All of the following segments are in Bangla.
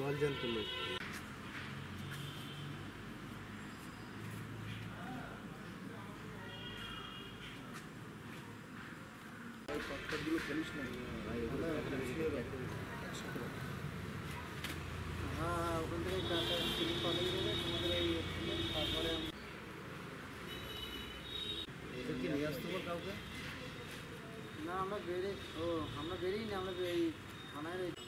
জল জ্যান্ত লোক হ্যাঁ ওখান থেকে চারটা স্লিপ পাঠিয়ে দেবে তোমাদের এই ওখানে, তারপরে আমি- এটা কি নিয়ে আসতে পার কাউকে না আমরা বেরিয়ে ও আমরা বেরিয়ে না আমরা এই থানায় রয়েছি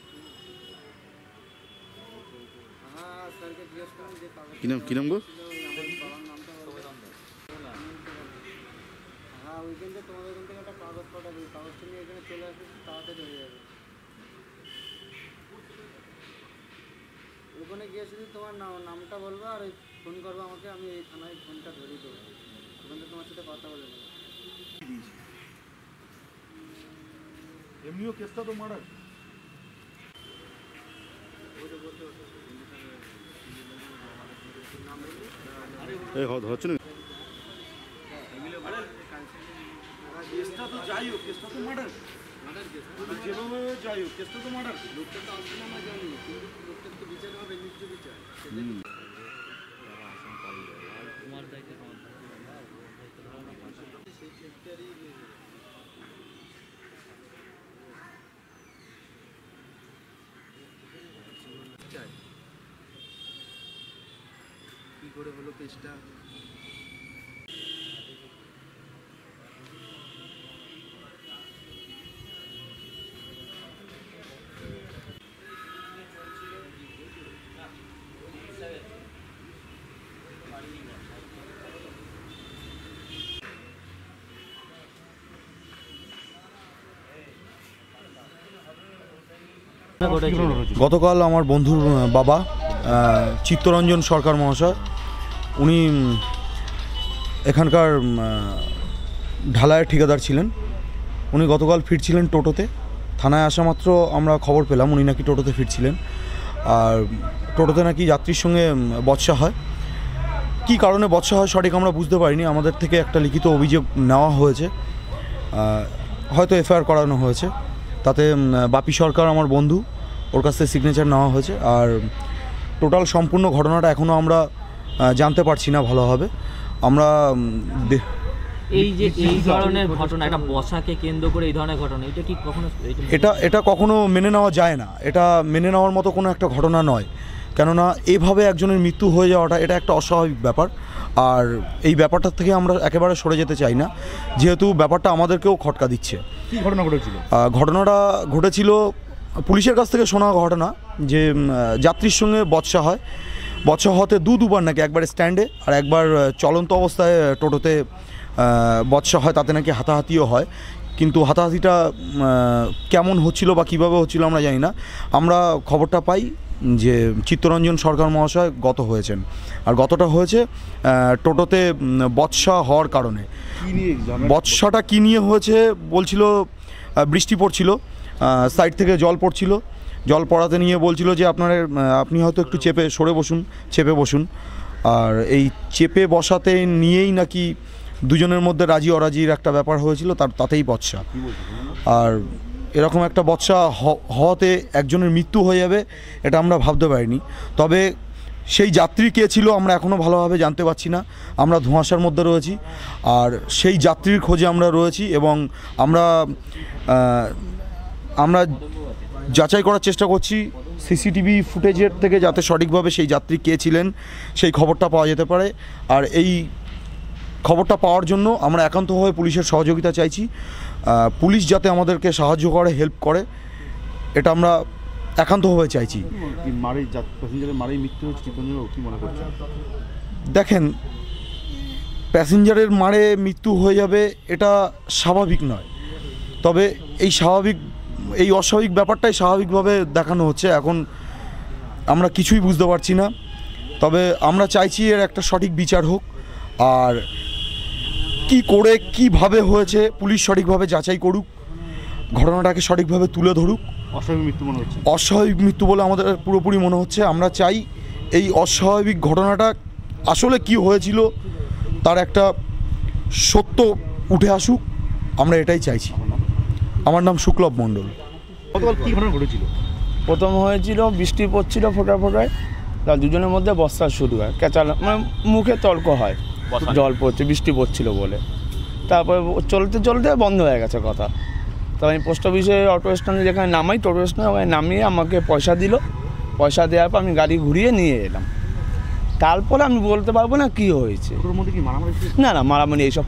হ্যাঁ স্যারকে জিজ্ঞেস করুন যে কাগজ কি নাম কি নাম গো। হ্যাঁ ওইখান থেকে তোমাদের ওখান থেকে একটা কাগজ পাঠাবে। কাগজটা নিয়ে এখানে চলে আসবে তাড়াতাড়ি হয়ে যাবে। ওখানে গিয়ে শুধু তোমার নাম- নামটা বলব আর ওই ফোন করব আমাকে আমি এই থানায় ফোনটা ধরিয়ে দেবো। ওখান থেকে তোমার সাথে কথা বলে নেব। এমনিও কেসটা তো মার্ডার এই হচ্ছে না। কেসটা তো যাই হোক কেসটা তো মার্ডার যেভাবে যাই হোক কেসটা তো মার্ডার লোকটা তো আসলে না আমরা জানি কিন্তু লোকটার তো বিচার হবে নিশ্চয় বিচার। কি করে হলো কেসটা গতকাল আমার বন্ধুর বাবা চিত্তরঞ্জন সরকার মহাশয়, উনি এখানকার ঢালাইয়ের ঠিকাদার ছিলেন। উনি গতকাল ফিরছিলেন টোটোতে। থানায় আসা মাত্র আমরা খবর পেলাম, উনি নাকি টোটোতে ফিরছিলেন। আর টোটোতে নাকি যাত্রীর সঙ্গে বৎসা হয়। কী কারণে বৎসা হয় সঠিক আমরা বুঝতে পারিনি। আমাদের থেকে একটা লিখিত অভিযোগ নেওয়া হয়েছে। হয়তো এফআইআর করানো হয়েছে। তাতে বাপি সরকার আমার বন্ধু, ওর কাছ থেকে সিগনেচার নেওয়া হয়েছে। আর টোটাল সম্পূর্ণ ঘটনাটা এখনও আমরা জানতে পারছি না ভালোভাবে। আমরা এই যে এই ধরনের ঘটনা একটা বসাকে কেন্দ্র করে এই ধরনের ঘটনা এটা কি কখনো এটা- এটা এটা কখনো মেনে নেওয়া যায় না। এটা মেনে নেওয়ার মতো কোনো একটা ঘটনা নয়। কেননা এভাবে একজনের মৃত্যু হয়ে যাওয়াটা এটা একটা অস্বাভাবিক ব্যাপার। আর এই ব্যাপারটার থেকে আমরা একেবারে সরে যেতে চাই না। যেহেতু ব্যাপারটা আমাদেরকেও খটকা দিচ্ছে। কি ঘটনা ঘটেছিল? ঘটনাটা ঘটেছিল পুলিশের কাছ থেকে শোনা ঘটনা যে যাত্রীর সঙ্গে বৎসা হয়। বৎসা হতে দু দুবার নাকি একবার স্ট্যান্ডে আর একবার চলন্ত অবস্থায় টোটোতে বৎসা হয় তাতে নাকি হাতাহাতিও হয়। কিন্তু হাতাহাতিটা কেমন হচ্ছিল বা কীভাবে হচ্ছিল আমরা জানি না। আমরা খবরটা পাই যে চিত্তরঞ্জন সরকার মহাশয় গত হয়েছেন। আর গতটা হয়েছে টোটোতে বৎসা হওয়ার কারণে। বৎসাটা কী নিয়ে হয়েছে বলছিল বৃষ্টি পড়ছিল। সাইড থেকে জল পড়ছিল। জল পড়াতে নিয়ে বলছিল যে আপনার আপনি হয়তো একটু চেপে সরে বসুন, চেপে বসুন। আর এই চেপে বসাতে নিয়েই নাকি দুজনের মধ্যে রাজি অরাজির একটা ব্যাপার হয়েছিল, তার তাতেই বৎসা আর এরকম একটা বৎসা হওয়াতে একজনের মৃত্যু হয়ে যাবে, এটা আমরা ভাবতে পারিনি। তবে সেই যাত্রী কে ছিল আমরা এখনও ভালোভাবে জানতে পারছি না। আমরা ধোঁয়াশার মধ্যে রয়েছি। আর সেই যাত্রীর খোঁজে আমরা রয়েছি এবং আমরা আমরা যাচাই করার চেষ্টা করছি সিসিটিভি ফুটেজের থেকে যাতে সঠিকভাবে সেই যাত্রী কে ছিলেন সেই খবরটা পাওয়া যেতে পারে। আর এই খবরটা পাওয়ার জন্য আমরা একান্তভাবে পুলিশের সহযোগিতা চাইছি। পুলিশ যাতে আমাদেরকে সাহায্য করে হেল্প করে এটা আমরা একান্তভাবে চাইছি। দেখেন প্যাসেঞ্জারের মারে মৃত্যু হয়ে যাবে এটা স্বাভাবিক নয়। তবে এই স্বাভাবিক এই অস্বাভাবিক ব্যাপারটাই স্বাভাবিকভাবে দেখানো হচ্ছে। এখন আমরা কিছুই বুঝতে পারছি না। তবে আমরা চাইছি এর একটা সঠিক বিচার হোক। আর কি করে কীভাবে হয়েছে পুলিশ সঠিকভাবে যাচাই করুক ঘটনাটাকে সঠিকভাবে তুলে ধরুক। অস্বাভাবিক মৃত্যু মনে হচ্ছে। অস্বাভাবিক মৃত্যু বলে আমাদের পুরোপুরি মনে হচ্ছে। আমরা চাই এই অস্বাভাবিক ঘটনাটা আসলে কি হয়েছিল তার একটা সত্য উঠে আসুক। আমরা এটাই চাইছি। আমার নাম শুক্লব মণ্ডল। গতকাল কি ঘটনা ঘটেছিল? প্রথম হয়েছিল বৃষ্টি পড়ছিল ফোটা ফোটায় তার দুজনের মধ্যে বর্ষা শুরু হয় ক্যাচাল মানে মুখে তর্ক হয় জল পড়ছে বৃষ্টি পড়ছিল বলে। তারপরে চলতে চলতে বন্ধ হয়ে গেছে কথা। তো আমি পোস্ট অফিসে অটো স্ট্যান্ডে যেখানে নামাই টোটো স্ট্যান্ডে ওখানে নামিয়ে আমাকে পয়সা দিল। পয়সা দেওয়ার পর আমি গাড়ি ঘুরিয়ে নিয়ে এলাম। তারপরে আমি বলতে পারব না কি হয়েছে। না না মারামারি এইসব।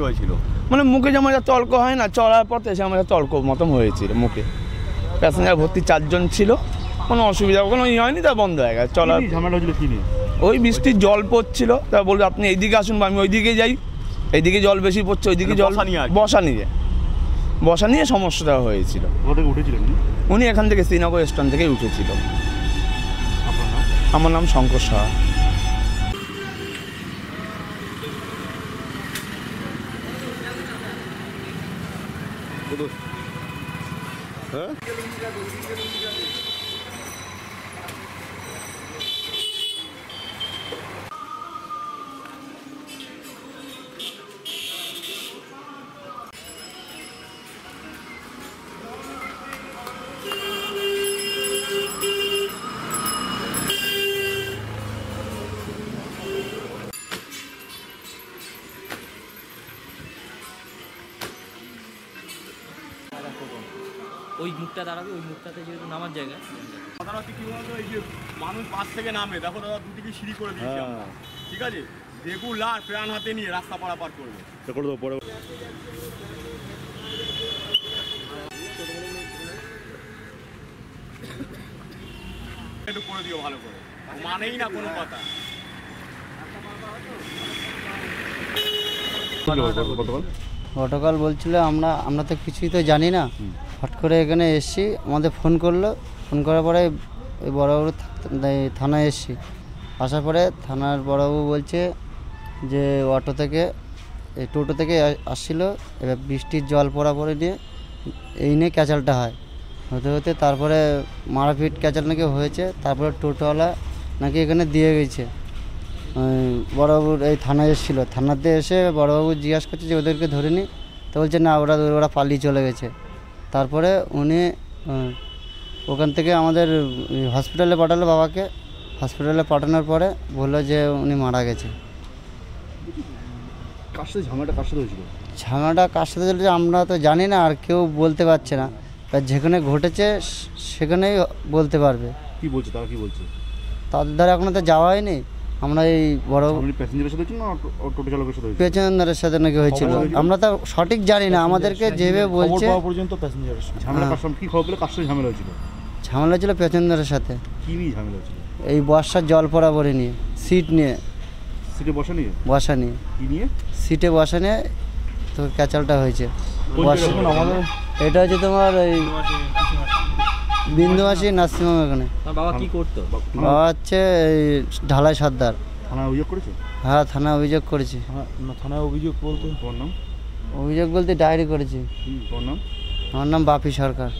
হয়েছিল। মানে মুখে যেমন তর্ক হয় না চলার পথে সে আমার তর্ক মতন হয়েছিল মুখে। প্যাসেঞ্জার ভর্তি চারজন ছিল। কোনো অসুবিধা কোনো ই হয়নি তা বন্ধ হয়ে গেছে। চলার ঝামেলা হয়েছিল কি নিয়ে? ওই বৃষ্টির জল পড়ছিল তা বলবে আপনি এইদিকে আসুন বা আমি ওইদিকে যাই। এইদিকে জল বেশি পড়ছে ওইদিকে মানে জল বসা নিয়ে বসা নিয়ে। সমস্যাটা হয়েছিল। উঠেছিলেন উনি? উনি এখান থেকে শ্রীনগর স্ট্যান্ড থেকে উঠেছিল। আমার নাম শঙ্কর সাহা। चलूँगा दूसरी चलती ওই মুখটা দাঁড়াবে ওই মুখটাতে যেহেতু নামার জায়গা। কথাটা হচ্ছে কি বলতো এই যে মানুষ বাস থেকে নামে দেখো দাদা দুদিকে সিঁড়ি করে দিয়েছি হ্যাঁ। ঠিক আছে? রেগুলার প্রাণ হাতে নিয়ে রাস্তা পারাপার করবে। সে করে দেবো পরে। একটু করে দিও ভালো করে। মানেই না কোনো কথা। গতকাল বলছিল আমরা আমরা তো কিছুই তো জানি না। হট করে এখানে এসছি, আমাদের ফোন করল। ফোন করার পরে ওই বড়বাবু থানায় এসছি। আসার পরে থানার বড়বাবু বলছে যে অটো থেকে, এই টোটো থেকে আসছিল, এবার বৃষ্টির জল পড়া পড়ে নিয়ে এই নিয়ে ক্যাচালটা হয়। হতে হতে তারপরে মারাপিট ক্যাচাল নাকি হয়েছে, তারপরে টোটোওয়ালা নাকি এখানে দিয়ে গেছে। বড়বাবুর এই থানায় এসেছিল। থানাতে এসে বড়বাবু জিজ্ঞাসা করছে যে ওদেরকে ধরে নি। তো বলছে না, ওরা ওরা পালিয়ে চলে গেছে। তারপরে উনি ওখান থেকে আমাদের হসপিটালে পাঠালো বাবাকে। হসপিটালে পাঠানোর পরে বলল যে উনি মারা গেছে। কার সাথে ঝামেলাটা কার সাথে হয়েছিল? ঝামেলাটা কার সাথে চলেছে আমরা তো জানি না আর কেউ বলতে পারছে না। যেখানে ঘটেছে সেখানেই বলতে পারবে। কি বলছে তারা কি বলছে? তাদের দ্বারা এখনও তো যাওয়া হয়নি। আমরা এই বড় প্যাসেঞ্জারের সাথে না টোটো চালকের সাথে নাকি হয়েছিল। আমরা তো সঠিক জানি না আমাদেরকে যেভাবে বলছে পর্যন্ত ঝামেলা কার কি খবর পেলে কার সাথে ঝামেলা হয়েছিল? ঝামেলা ছিল প্যাসেঞ্জারের সাথে। কি নিয়ে ঝামেলা হয়েছিল? এই বর্ষার জল পড়া পড়ে নিয়ে সিট নিয়ে। সিটে বসা নিয়ে? বসা নিয়ে। কি নিয়ে? সিটে বসা নিয়ে তো ক্যাচালটা হয়েছে। আমাদের এটা হচ্ছে তোমার ওই বিন্দুমাসি নার্সিংহোম এখানে। বাবা কি করতো? বাবা হচ্ছে এই ঢালাই সর্দার। থানায় অভিযোগ করেছে? হ্যাঁ থানায় অভিযোগ করেছি। থানায় অভিযোগ বলতে? তোমার নাম? অভিযোগ বলতে ডায়েরি করেছি। তোমার নাম? আমার নাম বাপি সরকার।